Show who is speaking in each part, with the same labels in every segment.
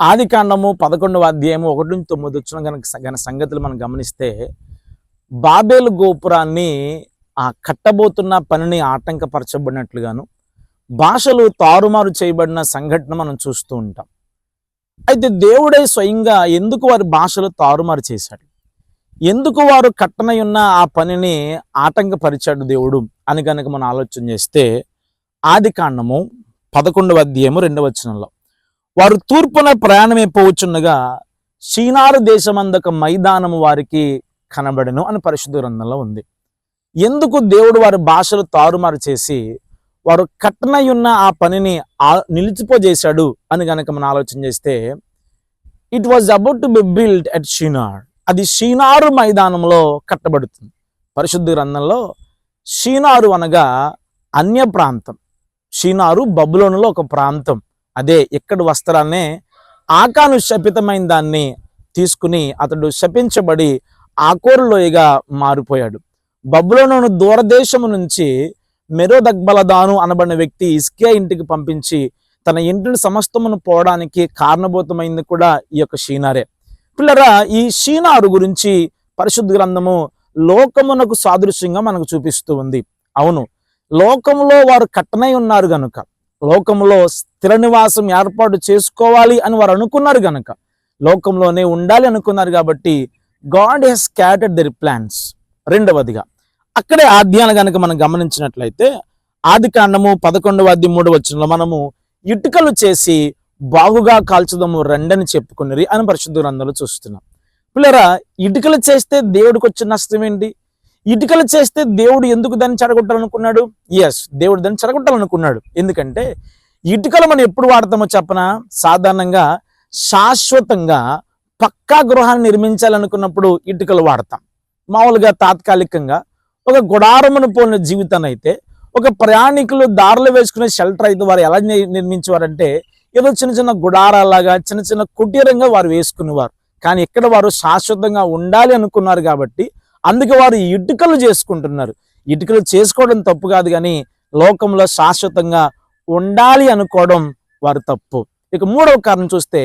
Speaker 1: ఆది కాండము పదకొండవ అధ్యాయము ఒకటి నుంచి తొమ్మిది వచ్చిన కనుక గన సంగతులు మనం గమనిస్తే బాబేలు గోపురాన్ని ఆ కట్టబోతున్న పనిని ఆటంకపరచబడినట్లుగాను భాషలు తారుమారు చేయబడిన సంఘటన మనం చూస్తూ ఉంటాం. అయితే దేవుడే స్వయంగా ఎందుకు వారి భాషలు తారుమారు చేశాడు? ఎందుకు వారు కట్టనై ఉన్న ఆ పనిని ఆటంకపరిచాడు దేవుడు అని కనుక మనం ఆలోచన చేస్తే ఆది కాండము పదకొండవ అధ్యాయము రెండవ వచనంలో వారు తూర్పున ప్రయాణమైపోవచ్చుండగా సీనారు దేశమందక మైదానము వారికి కనబడను అని పరిశుద్ధ గ్రంథంలో ఉంది. ఎందుకు దేవుడు వారి భాషలు తారుమారు చేసి వారు కట్టనయున్న ఆ పనిని ఆ- నిలిచిపోజేశాడు అని కనుక మనం ఆలోచన చేస్తే it was about to be build at Shinar అది షీనారు మైదానంలో కట్టబడుతుంది. పరిశుద్ధ గ్రంథంలో షీనారు అనగా అన్య ప్రాంతం. షీనారు బబులోనులో ఒక ప్రాంతం. అదే ఎక్కడి వస్త్రాన్నే ఆకాను శపితమైన దాన్ని తీసుకుని అతడు శపించబడి ఆకోరులోయగా మారిపోయాడు. బబులోను దూరదేశము నుంచి మెరోదగ్బలదాను అనబడిన వ్యక్తి ఇస్కియా ఇంటికి పంపించి తన ఇంటిని సమస్తమును పోవడానికి కారణభూతమైంది కూడా ఈ యొక్క షీనారే. పిల్లరా ఈ షీనారు గురించి పరిశుద్ధ గ్రంథము లోకమునకు సాదృశ్యంగా మనకు చూపిస్తూ ఉంది. అవును లోకములో వారు కట్టనై ఉన్నారు గనుక. లోకములో స్థిర నివాసం ఏర్పాటు చేసుకోవాలి అని వారు అనుకున్నారు కనుక లోకంలోనే ఉండాలి అనుకున్నారు కాబట్టి గాడ్ హెస్ క్యాటెడ్ దర్ ప్లాన్స్. రెండవదిగా అక్కడే ఆద్యాలు కనుక మనం గమనించినట్లయితే ఆది కాండము పదకొండవ అధ్యాయం మూడవ వచ్చినలో మనము ఇటుకలు చేసి బాగుగా కాల్చదము రెండని చెప్పుకున్నది అని పరిశుద్ధ గ్రంథంలో చూస్తున్నాం. పిల్లరా ఇటుకలు చేస్తే దేవుడికి వచ్చిన నష్టం ఏంటి? ఇటుకలు చేస్తే దేవుడు ఎందుకు దాన్ని చెడగొట్టాలనుకున్నాడు ఎస్ దేవుడు దాన్ని చెడగొట్టాలనుకున్నాడు ఎందుకంటే ఇటుకలు మనం ఎప్పుడు వాడతామో చెప్పనా? సాధారణంగా శాశ్వతంగా పక్కా గృహాన్ని నిర్మించాలనుకున్నప్పుడు ఇటుకలు వాడతాం. మామూలుగా తాత్కాలికంగా ఒక గుడారమును పోలిన జీవితాన్ని అయితే ఒక ప్రయాణికులు దారులు వేసుకునే షెల్టర్ అయితే వారు ఎలా ని- నిర్మించేవారంటే ఏదో చిన్న చిన్న గుడారాలాగా చిన్న చిన్న కుటీరంగా వారు వేసుకునేవారు. కానీ ఇక్కడ వారు శాశ్వతంగా ఉండాలి అనుకున్నారు కాబట్టి అందుకే వారు ఇటుకలు చేసుకుంటున్నారు. ఇటుకలు చేసుకోవడం తప్పు కాదు కానీ లోకంలో శాశ్వతంగా ఉండాలి అనుకోవడం వారు తప్పు. ఇక మూడవ కారణం చూస్తే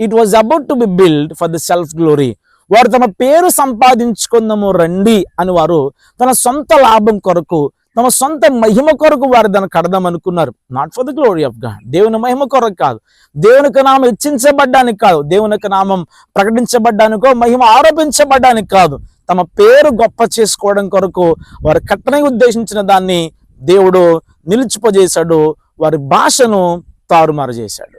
Speaker 1: it was about to be build for the self glory వారు తమ పేరు సంపాదించుకుందాము రండి అని వారు తన సొంత లాభం కొరకు తమ సొంత మహిమ కొరకు వారు దాన్ని కడదాం అనుకున్నారు. Not for the glory of God దేవుని మహిమ కొరకు కాదు. దేవునికి నామం హెచ్చించబడ్డానికి కాదు. దేవునికి నామం ప్రకటించబడ్డానికో మహిమ ఆరోపించబడ్డానికి కాదు. తమ పేరు గొప్ప చేసుకోవడం కొరకు వారు కట్టనై ఉద్దేశించిన దాన్ని దేవుడు నిలిచిపోజేశాడు. వారి భాషను తారుమారు చేశాడు.